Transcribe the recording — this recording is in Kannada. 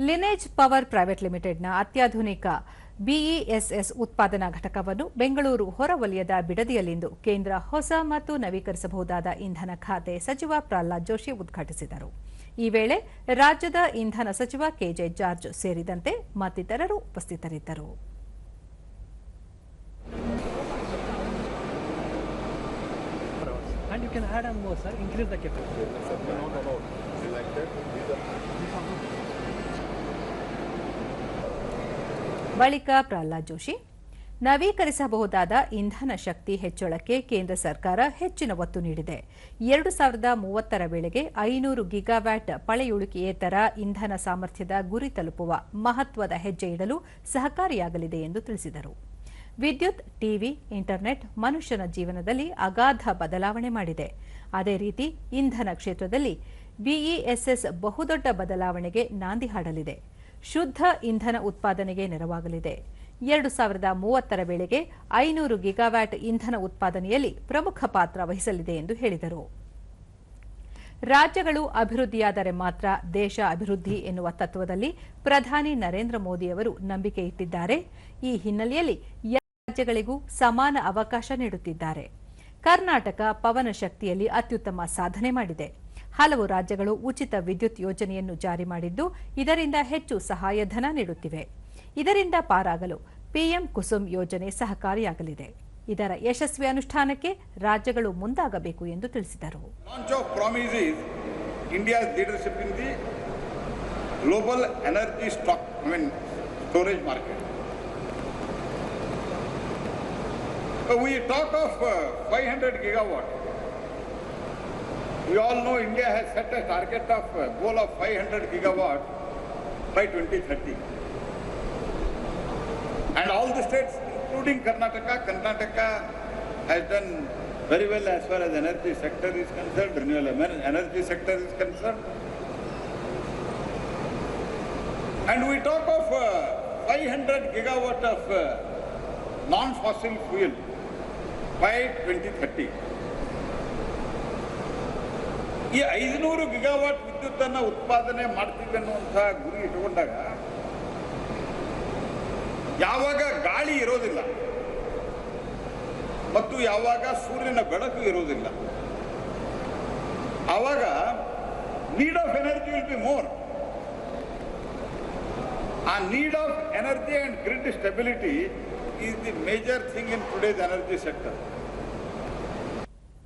ಲಿನೇಜ್ ಪವರ್ ಪ್ರೈವೇಟ್ ಲಿಮಿಟೆಡ್ನ ಅತ್ಯಾಧುನಿಕ ಬಿಇಎಸ್ಎಸ್ ಉತ್ಪಾದನಾ ಘಟಕವನ್ನು ಬೆಂಗಳೂರು ಹೊರವಲಯದ ಬಿಡದಿಯಲ್ಲಿಂದು ಕೇಂದ್ರ ಹೊಸ ಮತ್ತು ನವೀಕರಿಸಬಹುದಾದ ಇಂಧನ ಖಾತೆ ಸಚಿವ ಪ್ರಹ್ಲಾದ್ ಜೋಶಿ ಉದ್ಘಾಟಿಸಿದರು ಈ ವೇಳೆ ರಾಜ್ಯದ ಇಂಧನ ಸಚಿವ ಕೆಜೆ ಜಾರ್ಜ್ ಸೇರಿದಂತೆ ಮತ್ತಿತರರು ಉಪಸ್ಥಿತರಿದ್ದರು And you can add on more, sir. Increase the capacity. No, no, no. ಬಳಿಕ ಪ್ರಹ್ಲಾದ್ ಜೋಶಿ, ನವೀಕರಿಸಬಹುದಾದ ಇಂಧನ ಶಕ್ತಿ ಹೆಚ್ಚಳಕ್ಕೆ ಕೇಂದ್ರ ಸರ್ಕಾರ ಹೆಚ್ಚಿನ ಒತ್ತು ನೀಡಿದೆ. ಎರಡು ಸಾವಿರದ ಮೂವತ್ತರ ವೇಳೆಗೆ ಐನೂರು ಗಿಗಾವ್ಯಾಟ್ ಪಳೆಯುಳಿಕೆಯೇತರ ಇಂಧನ ಸಾಮರ್ಥ್ಯದ ಗುರಿ ತಲುಪುವ ಮಹತ್ವದ ಹೆಜ್ಜೆ ಇಡಲು ಸಹಕಾರಿಯಾಗಲಿದೆ ಎಂದು ತಿಳಿಸಿದರು. ವಿದ್ಯುತ್, ಟಿವಿ, ಇಂಟರ್ನೆಟ್ ಮನುಷ್ಯನ ಜೀವನದಲ್ಲಿ ಅಗಾಧ ಬದಲಾವಣೆ ಮಾಡಿದೆ. ಅದೇ ರೀತಿ ಇಂಧನ ಕ್ಷೇತ್ರದಲ್ಲಿ ಬಿಇಎಸ್ಎಸ್ ಬಹುದೊಡ್ಡ ಬದಲಾವಣೆಗೆ ನಾಂದಿ ಹಾಡಲಿದೆ. ಶುದ್ಧ ಇಂಧನ ಉತ್ಪಾದನೆಗೆ ನೆರವಾಗಲಿದೆ. ಎರಡು ಸಾವಿರದ ಮೂವತ್ತರ ವೇಳೆಗೆ ಐನೂರು ಗಿಗಾವ್ಯಾಟ್ ಇಂಧನ ಉತ್ಪಾದನೆಯಲ್ಲಿ ಪ್ರಮುಖ ಪಾತ್ರ ವಹಿಸಲಿದೆ ಎಂದು ಹೇಳಿದರು. ರಾಜ್ಯಗಳು ಅಭಿವೃದ್ಧಿಯಾದರೆ ಮಾತ್ರ ದೇಶ ಅಭಿವೃದ್ಧಿ ಎನ್ನುವ ತತ್ವದಲ್ಲಿ ಪ್ರಧಾನಿ ನರೇಂದ್ರ ಮೋದಿಯವರು ನಂಬಿಕೆ ಇಟ್ಟಿದ್ದಾರೆ. ಈ ಹಿನ್ನೆಲೆಯಲ್ಲಿ ಎಲ್ಲ ರಾಜ್ಯಗಳಿಗೂ ಸಮಾನ ಅವಕಾಶ ನೀಡುತ್ತಿದ್ದಾರೆ. ಕರ್ನಾಟಕ ಪವನ ಶಕ್ತಿಯಲ್ಲಿ ಅತ್ಯುತ್ತಮ ಸಾಧನೆ ಮಾಡಿದೆ. ಹಲವು ರಾಜ್ಯಗಳು ಉಚಿತ ವಿದ್ಯುತ್ ಯೋಜನೆಯನ್ನು ಜಾರಿ ಮಾಡಿದ್ದು ಇದರಿಂದ ಹೆಚ್ಚು ಸಹಾಯಧನ ನೀಡುತ್ತಿವೆ ಇದರಿಂದ ಪಾರಾಗಲು ಪಿಎಂ ಕುಸುಮ್ ಯೋಜನೆ ಸಹಕಾರಿಯಾಗಲಿದೆ ಇದರ ಯಶಸ್ವಿ ಅನುಷ್ಠಾನಕ್ಕೆ ರಾಜ್ಯಗಳು ಮುಂದಾಗಬೇಕು ಎಂದು ತಿಳಿಸಿದರು global energy stock, I mean, storage market. So we talk of uh, 500 gigawatt. We all know India has set a target of uh, goal of 500 gigawatt by 2030. And all the states, including Karnataka, Karnataka has done very well as far as energy sector is concerned, renewable ener- energy sector is concerned. And we talk of uh, 500 gigawatt of uh, non-fossil fuel by 2030. ಈ ಐದುನೂರು ಗಿಗಾವಾಟ್ ವಿದ್ಯುತ್ತನ್ನು ಉತ್ಪಾದನೆ ಮಾಡ್ತೀವಿ ಅನ್ನುವಂಥ ಗುರಿ ಇಟ್ಕೊಂಡಾಗ ಯಾವಾಗ ಗಾಳಿ ಇರೋದಿಲ್ಲ ಮತ್ತು ಯಾವಾಗ ಸೂರ್ಯನ ಬೆಳಕು ಇರೋದಿಲ್ಲ, ಆವಾಗ need of energy will be more ಆ need of energy and grid stability is the major thing in today's energy sector